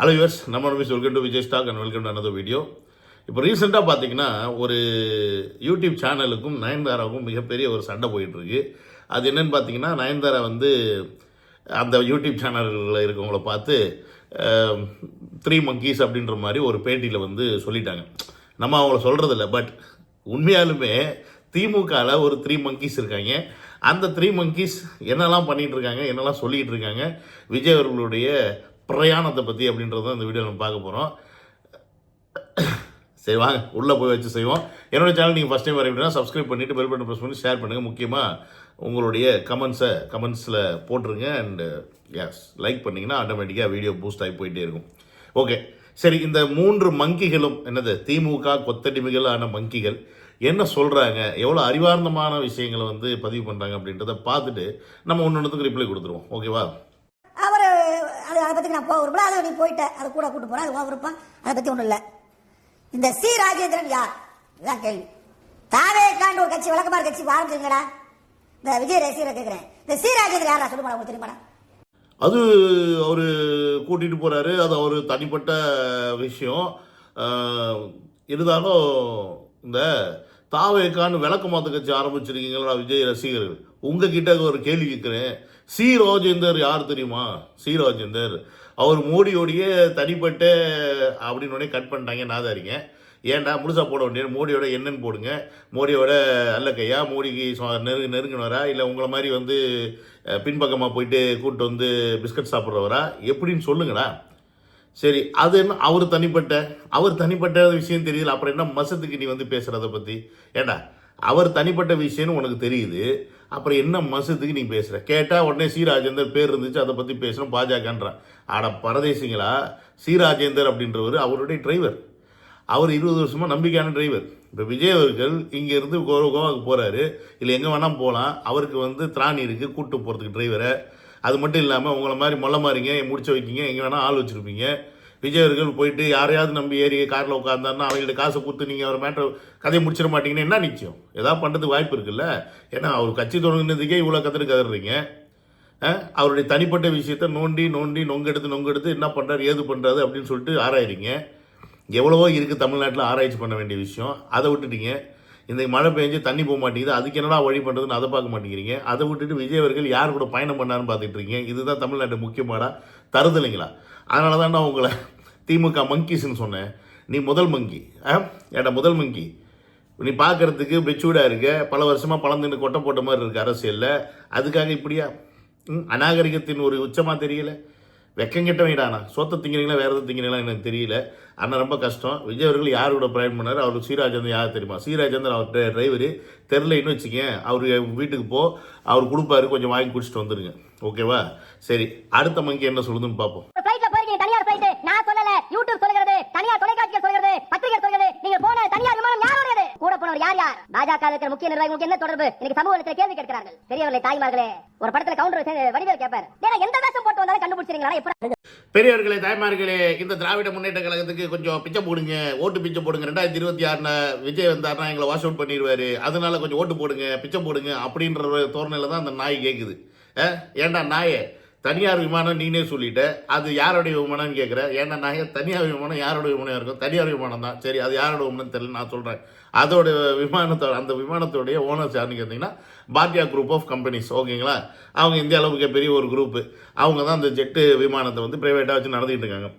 Hello யூஸ் நம்ம நம்பிஸ் welcome to Vijay stock and welcome to another video இப்போ ரீசெண்டாக பார்த்தீங்கன்னா ஒரு யூடியூப் சேனலுக்கும் நயன்தாராவுக்கும் மிகப்பெரிய ஒரு சண்டை போயிட்டுருக்கு. அது என்னென்னு பார்த்தீங்கன்னா நயன்தாரா வந்து அந்த யூடியூப் சேனல்களில் இருக்கவங்கள பார்த்து த்ரீ மங்கீஸ் அப்படின்ற மாதிரி ஒரு பேட்டியில் வந்து சொல்லிட்டாங்க. நம்ம அவங்கள சொல்கிறதில்ல பட் உண்மையாலுமே திமுகவில் ஒரு த்ரீ மங்கீஸ் இருக்காங்க. அந்த த்ரீ மங்கீஸ் என்னெல்லாம் பண்ணிகிட்டு இருக்காங்க என்னெல்லாம் சொல்லிகிட்டு இருக்காங்க விஜய் அவர்களுடைய பிரயாணத்தை பற்றி அப்படின்றத இந்த வீடியோ நம்ம பார்க்க போகிறோம் சரி வாங்க. உள்ளே போய் வச்சு செய்வோம். என்னோடய சேனல் நீங்கள் ஃபஸ்ட் டைம் வர அப்படின்னா சப்ஸ்கிரைப் பண்ணிவிட்டு பெல் பட்டன் ப்ரெஸ் பண்ணி ஷேர் பண்ணுங்கள் முக்கியமாக உங்களுடைய கமெண்ட்ஸை கமெண்ட்ஸில் போட்டுருங்க அண்டு எஸ் லைக் பண்ணிங்கன்னா ஆட்டோமேட்டிக்காக வீடியோ பூஸ்ட் ஆகி போயிட்டே இருக்கும். ஓகே சரி இந்த மூன்று மங்கிகளும் என்னது? திமுக கொத்தடிமைகளான மங்கிகள் என்ன சொல்கிறாங்க எவ்வளோ அறிவார்ந்தமான விஷயங்களை வந்து பதிவு பண்ணுறாங்க அப்படின்றத பார்த்துட்டு நம்ம ஒன்று ஒன்றுத்துக்கு ரிப்ளை கொடுத்துருவோம் ஓகேவா அதை பற்றி நான் போக விரும்பல. அதை நீ போயிட்டேன் அதை கூட கூட்டு போகிறேன் அது போக விருப்பம். அதை பற்றி ஒன்றும் இல்லை. இந்த சி ராஜேந்திரன் யார்? இதுதான் கேள்வி. தாவேக்காண்டு ஒரு கட்சி வழக்கமாக கட்சி வாழ்ந்துருங்கடா இந்த விஜய் ரசிகரை கேட்குறேன் இந்த சி ராஜேந்திரன் யாரா சொல்லுமா உங்களுக்கு தெரியுமாடா. அது அவர் கூட்டிகிட்டு போகிறாரு அது அவர் தனிப்பட்ட விஷயம். இருந்தாலும் இந்த தாவேக்கான்னு விளக்க கட்சி ஆரம்பிச்சிருக்கீங்களா விஜய் ரசிகர்கள்? உங்ககிட்ட ஒரு கேள்வி கேட்குறேன் சி ராஜேந்தர் யார் தெரியுமா? சி ராஜேந்தர். அவர் மோடியோடைய தனிப்பட்ட அப்படின்னு உடனே கட் பண்ணிட்டாங்க. நாதாரிங்க ஏன்டா முழுசாக போட வேண்டியது மோடியோட என்னன்னு போடுங்க. மோடியோட அல்லக்கையா? மோடிக்கு நெரு நெருங்கினவரா? இல்லை உங்களை மாதிரி வந்து பின்பக்கமாக போயிட்டு கூப்பிட்டு வந்து பிஸ்கட் சாப்பிட்றவரா? எப்படின்னு சொல்லுங்கடா. சரி அது என்ன? அவர் தனிப்பட்ட அவர் தனிப்பட்ட விஷயம் தெரியல. அப்புறம் என்ன மசத்துக்கு நீ வந்து பேசுகிறத பற்றி ஏண்டா? அவர் தனிப்பட்ட விஷயம்னு உனக்கு தெரியுது. அப்புறம் என்ன மசத்துக்கு நீ பேசுகிற கேட்டால் உடனே சி ராஜேந்தர் பேர் இருந்துச்சு அதை பற்றி பேசுகிறோம் பாஜகன்றான். ஆட பரதேசிங்களா? சி ராஜேந்தர் அப்படின்றவர் அவருடைய டிரைவர் அவர் இருபது வருஷமாக நம்பிக்கையான டிரைவர் இப்போ விஜய் அவர்கள் இங்கேருந்து கோ- கோவாக்கு இல்லை எங்கே வேணால் போகலாம் அவருக்கு வந்து திராணி இருக்குது கூட்டு போகிறதுக்கு டிரைவரை அது மட்டும் இல்லாமல் உங்களை மாதிரி மொல்ல மாறிங்க முடிச்ச வைக்கிங்க எங்கே வேணால் ஆள் வச்சுருப்பீங்க. விஜய் அவர்கள் போயிட்டு யாரையாவது நம்பி ஏறி காரில் உட்காந்தாருன்னா அவங்கள்ட்ட காசை கொடுத்து நீங்கள் அவர் மேட்ரு கதையை முடிச்சிட மாட்டீங்கன்னா என்ன நிச்சயம்? ஏதாவது பண்ணுறதுக்கு வாய்ப்பு இருக்குல்ல? ஏன்னா அவர் கட்சி தொடங்கினதுக்கே இவ்வளோ கத்துட்டு கதறீங்க. அவருடைய தனிப்பட்ட விஷயத்த நோண்டி நோண்டி நொங்கெடுத்து நொங்கெடுத்து என்ன பண்ணுறாரு ஏது பண்ணுறாரு அப்படின்னு சொல்லிட்டு ஆராயிறீங்க. எவ்வளவோ இருக்குது தமிழ்நாட்டில் ஆராய்ச்சி பண்ண வேண்டிய விஷயம். அதை விட்டுட்டீங்க. இந்த மழை பெஞ்சு தண்ணி போக மாட்டேங்குது. அதுக்கு என்னடா வழி பண்ணுறதுன்னு அதை பார்க்க மாட்டேங்கிறீங்க. அதை விட்டுட்டு விஜய் அவர்கள் யார் கூட பயணம் பண்ணாருன்னு பார்த்துட்டு இருக்கீங்க. இதுதான் தமிழ்நாட்டு முக்கியமாடா தருதலைங்களா அதனால தான் நான் உங்களை திமுக மங்கிஸ்ன்னு சொன்னேன். நீ முதல் மங்கி ஆ? ஏடா முதல் மங்கி நீ பார்க்கறதுக்கு மெச்சூர்டாக இருக்க. பல வருஷமாக பழந்துன்னு கொட்டை போட்ட மாதிரி இருக்கு அரசியலில். அதுக்காக இப்படியா? ம், அநாகரிகத்தின் ஒரு உச்சமாக தெரியலை. வெக்கங்கிட்ட வைடாண்ணா சோத்த திங்கிறீங்களா வேறு எதுவும் திங்கிறீங்களா எனக்கு தெரியல. ஆனால் ரொம்ப கஷ்டம். விஜய் அவர்கள் யார் கூட பிரயாணம் பண்ணார்? அவருக்கு சீராஜந்தன் யார் தெரியுமா? சீராஜந்தன் அவர் டிரைவரு தெரிலன்னு வச்சுக்கேன். அவர் வீட்டுக்கு போ. அவர் கொடுப்பாரு. கொஞ்சம் வாங்கி குடிச்சிட்டு வந்துருங்க. ஓகேவா? சரி. அடுத்த மங்கி என்ன சொல்லுதுன்னு பார்ப்போம் தனியார் ஃபிளைட் நான் சொல்லல. யூடியூப் சொல்லுகிறது. தனியார் தொலைக்காட்சிகள் சொல்லுகிறது. பத்திரிகை சொல்லுகிறது. நீங்க போன தனியார் விமானம் கூட போனவர் யார் யார்? பாஜக இருக்கிற முக்கிய நிர்வாகிகளுக்கு என்ன தொடர்பு? இன்னைக்கு சமூகத்தில் கேள்வி கேட்கிறார்கள். பெரியவர்களை தாய்மார்களே ஒரு படத்துல கவுண்டர் வடிவேல் கேட்பார். ஏன்னா எந்த வேஷம் போட்டு வந்தாலும் கண்டுபிடிச்சிருங்களா எப்படி? பெரியவர்களே தாய்மார்களே இந்த திராவிட முன்னேற்ற கழகத்துக்கு கொஞ்சம் பிச்சை போடுங்க ஓட்டு பிச்சை போடுங்க. ரெண்டாயிரத்தி இருபத்தி ஆறுல விஜய் வந்தாருன்னா எங்களை வாஷ் அவுட் பண்ணிடுவாரு. அதனால கொஞ்சம் ஓட்டு போடுங்க பிச்சை போடுங்க அப்படின்ற ஒரு தோரணையில தான் அந்த நாய் கேட்குது ஏன்டா நாயே? தனியார் விமானம் நீனே சொல்லிட்ட. அது யாருடைய விமானம்னு கேட்குற ஏன்னா நாயே தனியார் விமானம் யாரோட விமானம் இருக்கும்? தனியார் விமானம் தான். சரி அது யாரோட விமானம் தெரியல நான் சொல்கிறேன் அதோட விமானத்தோட அந்த விமானத்தோடைய ஓனர்ஸ் யாருன்னு கேட்டிங்கன்னா பாட்டியா குரூப் ஆஃப் கம்பெனிஸ் ஓகேங்களா? அவங்க இந்திய அளவுக்கு பெரிய ஒரு குரூப்பு அவங்க தான் அந்த ஜெட்டு விமானத்தை வந்து ப்ரைவேட்டாக வச்சு நடத்திட்டு இருக்காங்க.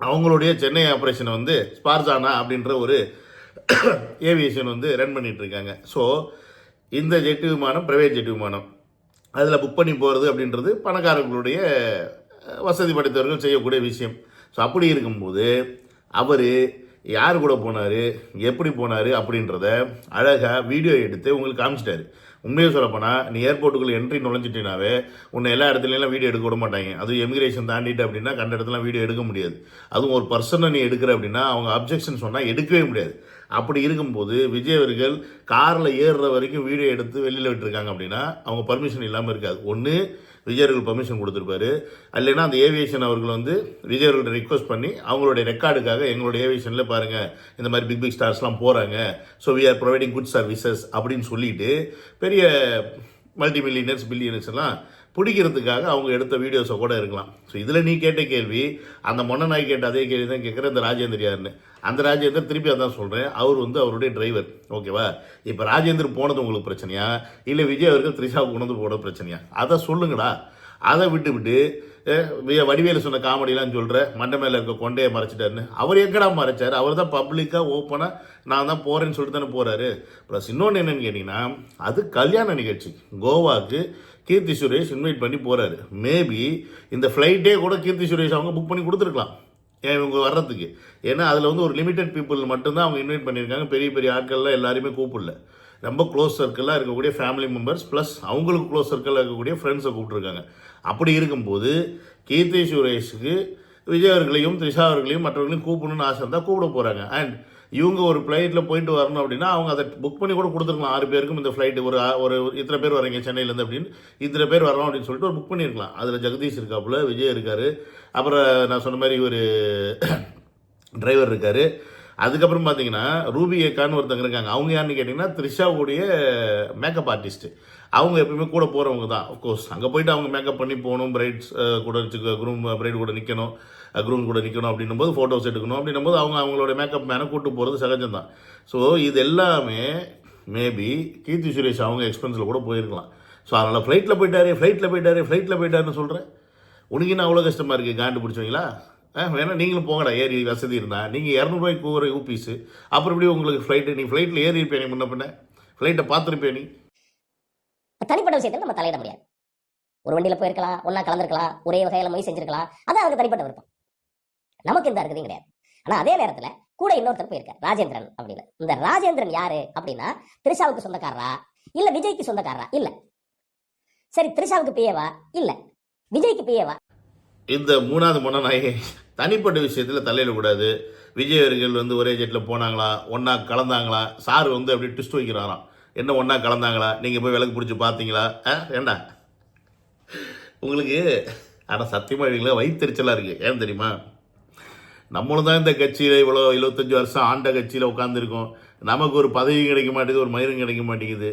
அவங்களுடைய சென்னை ஆப்ரேஷனை வந்து ஸ்பார்சானா அப்படின்ற ஒரு ஏவியேஷன் வந்து ரன் பண்ணிகிட்ருக்காங்க இருக்காங்க. ஸோ இந்த ஜெட்டு விமானம் ப்ரைவேட் ஜெட் விமானம். அதில் புக் பண்ணி போகிறது அப்படின்றது பணக்காரர்களுடைய வசதி படைத்தவர்கள் செய்யக்கூடிய விஷயம். ஸோ அப்படி இருக்கும்போது அவர் யார் கூட போனார் எப்படி போனார் அப்படின்றத அழகாக வீடியோ எடுத்து உங்களுக்கு காமிச்சிட்டாரு. உண்மையை சொல்லப்போனால் நீ ஏர்போர்ட்டுக்குள்ளே என்ட்ரி நுழைஞ்சிட்டினாவே உன்னை எல்லா இடத்துலையும் வீடியோ எடுக்க விட மாட்டாங்க. அதுவும் எமிகிரேஷன் தாண்டிட்டு அப்படின்னா கண்ட இடத்துலாம் வீடியோ எடுக்க முடியாது. அதுவும் ஒரு பர்சனை நீ எடுக்கிற அப்படின்னா அவங்க அப்ஜெக்ஷன் சொன்னால் எடுக்கவே முடியாது. அப்படி இருக்கும்போது விஜய் அவர்கள் காரில் ஏறுற வரைக்கும் வீடியோ எடுத்து வெளியில் விட்டுருக்காங்க அப்படின்னா அவங்க பர்மிஷன் இல்லாமல் இருக்காது. ஒன்று விஜய் அவர்கள் பர்மிஷன் கொடுத்துருப்பாரு. இல்லைன்னா அந்த ஏவியேஷன் அவர்கள் வந்து விஜய் அவர்கள்ட்ட ரிக்வஸ்ட் பண்ணி அவங்களுடைய ரெக்கார்டுக்காக எங்களுடைய ஏவியேஷனில் பாருங்கள் இந்த மாதிரி பிக் பிக் ஸ்டார்ஸ்லாம் போகிறாங்க so we are providing good services அப்படின்னு சொல்லிட்டு பெரிய மல்டி மில்லியனர்ஸ் பில்லியனர்ஸ் எல்லாம் பிடிக்கிறதுக்காக அவங்க எடுத்த வீடியோஸை கூட இருக்கலாம். ஸோ இதில் நீ கேட்ட கேள்வி அந்த மொன்ன நாய் கேட்ட அதே கேள்வி தான் கேட்குற இந்த ராஜேந்திர யாருன்னு. அந்த ராஜேந்தர் திருப்பி அதான் சொல்கிறேன் அவர் வந்து அவருடைய டிரைவர் ஓகேவா இப்போ ராஜேந்தர் போனது உங்களுக்கு பிரச்சனையா? இல்லை விஜய் அவர்கள் த்ரிஷாவுக்கு உணர்ந்து போன போட பிரச்சனையா? அதை சொல்லுங்கடா. அதை விட்டு விட்டு வடிவேலு சொன்ன காமெடிலாம் சொல்கிற மண்டை மேலே இருக்க கொண்டையை மறைச்சிட்டாருன்னு. அவர் எங்கடா மறைச்சார்? அவர் தான் பப்ளிக்காக ஓப்பனாக நான் தான் போகிறேன்னு சொல்லிட்டு தானே போகிறாரு ப்ளஸ் இன்னொன்று என்னென்னு கேட்டிங்கன்னா அது கல்யாண நிகழ்ச்சி. கோவாக்கு கீர்த்தி சுரேஷ் இன்வைட் பண்ணி போகிறாரு மேபி இந்த ஃப்ளைட்டே கூட கீர்த்தி சுரேஷ் அவங்க புக் பண்ணி கொடுத்துருக்கலாம். ஏன் இவங்க வர்றதுக்கு? ஏன்னா அதில் வந்து ஒரு லிமிட்டட் பீப்புள் மட்டும்தான் அவங்க இன்வைட் பண்ணியிருக்காங்க. பெரிய பெரிய ஆட்கள்லாம் எல்லாருமே கூப்பிடல. ரொம்ப க்ளோஸ் சர்க்கிளாக இருக்கக்கூடிய ஃபேமிலி மெம்பர்ஸ் ப்ளஸ் அவங்களுக்கு க்ளோஸ் சர்க்கிளில் இருக்கக்கூடிய ஃப்ரெண்ட்ஸை கூப்பிட்ருக்காங்க அப்படி இருக்கும்போது கீர்த்தி சுரேஷுக்கு விஜய் அவர்களையும் த்ரிஷா அவர்களையும் மற்றவர்களையும் கூப்பிடணும்னு ஆசை இருந்தால் கூப்பிட போகிறாங்க அண்ட் இவங்க ஒரு ஃப்ளைட்டில் போயிட்டு வரணும் அப்படின்னா அவங்க அதை புக் பண்ணி கூட கொடுத்துருக்கலாம். ஆறு பேருக்கும் இந்த ஃப்ளைட்டு ஒரு ஒரு இத்தனை பேர் வரீங்க சென்னையிலேருந்து அப்படின்னு. இத்தனை பேர் வரலாம் அப்படின்னு சொல்லிட்டு ஒரு புக் பண்ணியிருக்கலாம் அதில் ஜெகதீஷ் இருக்காப்புல விஜய் இருக்கார். அப்புறம் நான் சொன்ன மாதிரி ஒரு டிரைவர் இருக்கார். அதுக்கப்புறம் பார்த்தீங்கன்னா ரூபி ஏக்கான்னு ஒருத்தங்க இருக்காங்க. அவங்க யாருன்னு கேட்டிங்கன்னா த்ரிஷாவுடைய மேக்கப் ஆர்டிஸ்ட் அவங்க எப்பயுமே கூட போகிறவங்க தான். அஃப்கோர்ஸ் அங்கே போயிட்டு அவங்க மேக்கப் பண்ணி போகணும் பிரைட்ஸ் கூட குரூம் பிரைட் கூட நிற்கணும் குரூம் கூட நிற்கணும் அப்படின்னும் போது ஃபோட்டோஸ் எடுக்கணும் அப்படின்னும் போது அவங்க அவங்களோட மேக்கப் மேனை கூட்டு போகிறது சகஜம் தான். ஸோ இது எல்லாமே மேபி கீர்த்தி சுரேஷ் அவங்க எக்ஸ்பென்ஸில் கூட போயிருக்கலாம். ஸோ அதனால் ஃப்ளைட்டில் போயிட்டாரு ஃப்ளைட்டில் போயிட்டாரு ஃப்ளைட்டில் போயிட்டாருன்னு சொல்கிறேன் உனக்கு என்ன அவ்வளோ கஷ்டமாக இருக்குது காண்டு பிடிச்சவங்களா? ஆ நீங்களும் போங்கடா ஏறி வசதி இருந்தா. நீங்கள் இரநூறுவாய்க்கு ஒரு யூபிஸு அப்புறம் எப்படி உங்களுக்கு ஃப்ளைட்டு நீ ஃப்ளைட்டில் ஏறி இருப்பேன் நீ முன்ன பின்ன? ஃப்ளைட்டை பார்த்துருப்பேன் நீ? தனிப்பட்ட விஷயத்தில் நம்ம தலையிட முடியாது. ஒரு வண்டியில போயிருக்கலாம் ஒண்ணா கலந்துருக்கலாம் ஒரே வகையில் மொய் செஞ்சிருக்கலாம். அதான் அவருக்கு தனிப்பட்ட விருப்பம். நமக்கு இந்த இருக்குதும் கிடையாது. ஆனா அதே நேரத்துல கூட இன்னொருத்தர் போயிருக்கார் ராஜேந்திரன் அப்படின்னு. இந்த ராஜேந்திரன் யாரு அப்படின்னா திரிஷாவுக்கு சொந்தக்காரரா? இல்ல விஜய்க்கு சொந்தக்காரரா? இல்ல. சரி திரிஷாவுக்கு பிஏவா? இல்லை. விஜய்க்கு பிஏவா? இந்த மூணாவது மொனநாயகி தனிப்பட்ட விஷயத்தில் தலையிடக்கூடாது விஜய் அவர்கள் வந்து ஒரே ஜெட்டில் போனாங்களா? ஒன்றா கலந்தாங்களா? சார் வந்து அப்படியே ட்விஸ்ட் வைக்கிறாராம். என்ன ஒன்றா கலந்தாங்களா? நீங்கள் போய் விளக்கு பிடிச்சி பார்த்தீங்களா? ஆ ஏண்டா? உங்களுக்கு ஆனால் சத்தியமாக இவங்கள வயிற்றுச்சலாக இருக்குது ஏன் தெரியுமா? நம்மளும் தான் இந்த கட்சியில் இவ்வளோ இருபத்தஞ்சி வருஷம் ஆண்ட கட்சியில் உட்காந்துருக்கோம் நமக்கு ஒரு பதவி கிடைக்க மாட்டேங்குது ஒரு மயிரும் கிடைக்க மாட்டேங்குது.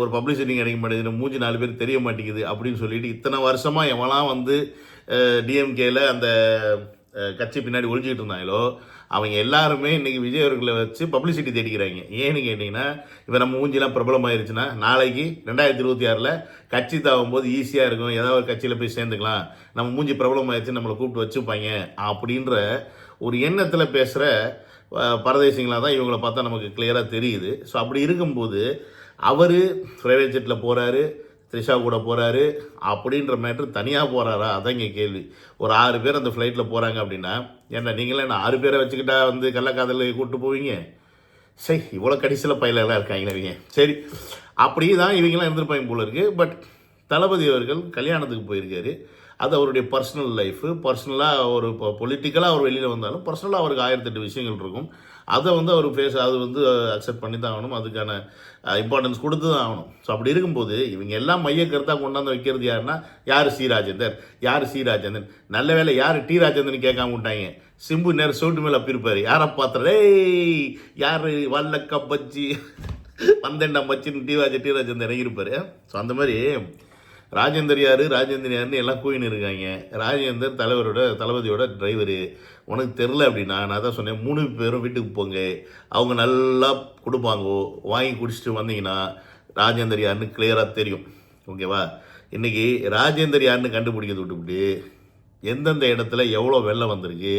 ஒரு பப்ளிசிட்டி கிடைக்க மாட்டேங்குது. மூஞ்சி நாலு பேர் தெரிய மாட்டேங்குது அப்படின்னு சொல்லிட்டு இத்தனை வருஷமாக எவனாம் வந்து டிஎம்கேல அந்த கட்சி பின்னாடி ஒழிச்சிக்கிட்டு இருந்தாங்களோ அவங்க எல்லாருமே இன்னைக்கு விஜய் அவர்களை வச்சு பப்ளிசிட்டி தேடிக்கிறாங்க. ஏன்னு கேட்டிங்கன்னா இப்போ நம்ம மூஞ்சிலாம் பிரபலமாயிருச்சுன்னா நாளைக்கு ரெண்டாயிரத்தி இருபத்தி ஆறில் கட்சி தாவும் போது ஈஸியாக இருக்கும். ஏதாவது ஒரு கட்சியில் போய் சேர்ந்துக்கலாம். நம்ம மூஞ்சி பிரபலமாயிருச்சு நம்மளை கூப்பிட்டு வச்சுப்பாங்க. அப்படின்ற ஒரு எண்ணத்தில் பேசுகிற பரதேசிங்களாக தான் இவங்கள பார்த்தா நமக்கு கிளியராக தெரியுது. ஸோ அப்படி இருக்கும்போது அவர் ப்ரைவேட் ஜெட்டில் போகிறாரு த்ரிஷா கூட போகிறாரு அப்படின்ற மேட்ரு தனியாக போகிறாரா அதான் இங்கே கேள்வி. ஒரு ஆறு பேர் அந்த ஃப்ளைட்டில் போகிறாங்க அப்படின்னா ஏன்னா நீங்களே என்ன ஆறு பேரை வச்சுக்கிட்டா வந்து கள்ளக்காதல் கூப்பிட்டு போவீங்க? சரி இவ்வளோ கடைசியில் பயிலெல்லாம் இருக்காங்களே இவங்க. சரி அப்படி தான் இவங்கெல்லாம் இருந்திருப்பாங்க போல இருக்குது பட் தளபதி அவர்கள் கல்யாணத்துக்கு போயிருக்காரு. அது அவருடைய பர்சனல் லைஃபு பர்சனலாக ஒரு இப்போ பொலிட்டிக்கலாக அவர் வெளியில் வந்தாலும் பர்சனலாக அவருக்கு ஆயிரத்தெட்டு விஷயங்கள் இருக்கும். அதை வந்து அவர் ஃபேஸ் அது வந்து அக்செப்ட் பண்ணி தான் ஆகணும். அதுக்கான இம்பார்ட்டன்ஸ் கொடுத்து தான் ஆகணும். ஸோ அப்படி இருக்கும்போது இவங்க எல்லாம் மைய கருத்தாக கொண்டாந்து வைக்கிறது யாருன்னா யார் சி ராஜேந்தர்? யார் சி நல்ல வேலை யார் டி ராஜேந்தர்னு கேட்காம விட்டாங்க? சிம்பு நேரம் சோட்டு மேலே அப்பிருப்பார் யாரை பார்த்துறே? யார் வல்லக்க பச்சி வந்தேன்டா மச்சின்னு டி ராஜ டி ராஜேந்தர் இறங்கியிருப்பார். ஸோ அந்த மாதிரி ராஜேந்தர் யார்? ராஜேந்தர் யாருன்னு எல்லாம் கூயின்னு இருக்காங்க. ராஜேந்தர் தலைவரோட தளபதியோட டிரைவரு உனக்கு தெரில அப்படின்னா நான் தான் சொன்னேன் மூணு பேரும் வீட்டுக்கு போங்க. அவங்க நல்லா கொடுப்பாங்கோ. வாங்கி குடிச்சிட்டு வந்தீங்கன்னா ராஜேந்தர் யாருன்னு கிளியராக தெரியும். ஓகேவா இன்றைக்கி ராஜேந்தர் யாருன்னு கண்டுபிடிக்கிறது விட்டுவிட்டு எந்தெந்த இடத்துல எவ்வளோ வெள்ளம் வந்திருக்கு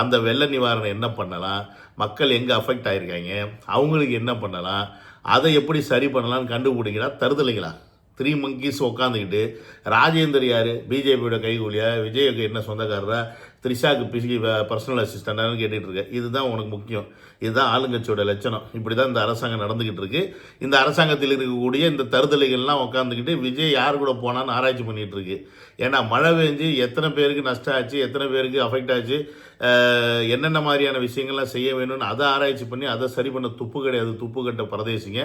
அந்த வெள்ள நிவாரணம் என்ன பண்ணலாம் மக்கள் எங்கே அஃபெக்ட் ஆகிருக்காங்க அவங்களுக்கு என்ன பண்ணலாம் அதை எப்படி சரி பண்ணலாம்னு கண்டுபிடிக்கிறா தருதலைங்களா? த்ரீ மங்கீஸ் உட்காந்துக்கிட்டு ராஜேந்தர் யார்? பிஜேபியோட கைகூலியா? விஜய்க்கு என்ன சொந்தக்காரரா? த்ரிஷாவுக்கு பிசி பர்சனல் அசிஸ்டண்டானு கேட்டுட்டு இருக்கேன் இதுதான் உனக்கு முக்கியம். இதுதான் ஆளுங்கட்சியோட லட்சணம். இப்படி தான் இந்த அரசாங்கம் நடந்துக்கிட்டு இருக்கு. இந்த அரசாங்கத்தில் இருக்கக்கூடிய இந்த தருதலைகள்லாம் உட்காந்துக்கிட்டு விஜய் யார் கூட போனான்னு ஆராய்ச்சி பண்ணிட்டு இருக்கு. ஏன்னா மழை பெஞ்சு எத்தனை பேருக்கு நஷ்டம் ஆச்சு எத்தனை பேருக்கு அஃபெக்ட் ஆச்சு என்னென்ன மாதிரியான விஷயங்கள்லாம் செய்ய வேணும்னு அதை ஆராய்ச்சி பண்ணி அதை சரி பண்ண துப்பு கிடையாது. துப்பு கட்ட பிரதேசிங்க.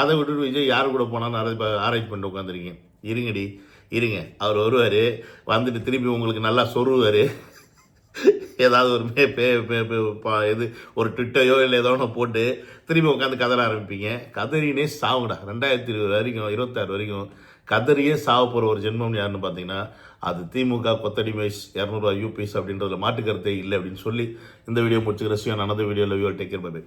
அதை விட்டுட்டு விஜய் யார் கூட போனான்னு ஆராய்ச்சி ஆராய்ச்சி பண்ணிட்டு உட்காந்துருக்கீங்க இருங்கடி. இருங்க. அவர் வருவார். வந்துட்டு திருப்பி உங்களுக்கு நல்லா சொருவார் ஏதாவது ஒரு மே பே பே- பே- பா- இது ஒரு ட்விட்டையோ இல்லை ஏதோ ஒன்று போட்டு திரும்பி உட்காந்து கதற ஆரம்பிப்பீங்க. கதறினே சாவுடா ரெண்டாயிரத்தி இருபது வரைக்கும் இருபத்தாறு வரைக்கும் கதறியே சாவ போகிற ஒரு ஜென்மம் யாருன்னு பார்த்தீங்கன்னா அது திமுக கொத்தடிமேஷ் இரநூறுவா யூபிஎஸ் அப்படின்றதுல மாட்டுக்கருத்தே இல்லை அப்படின்னு சொல்லி இந்த வீடியோ முடிச்சுக்கிற சிவன் அனதர் வீடியோவில் வியூ டேக் கேர் பை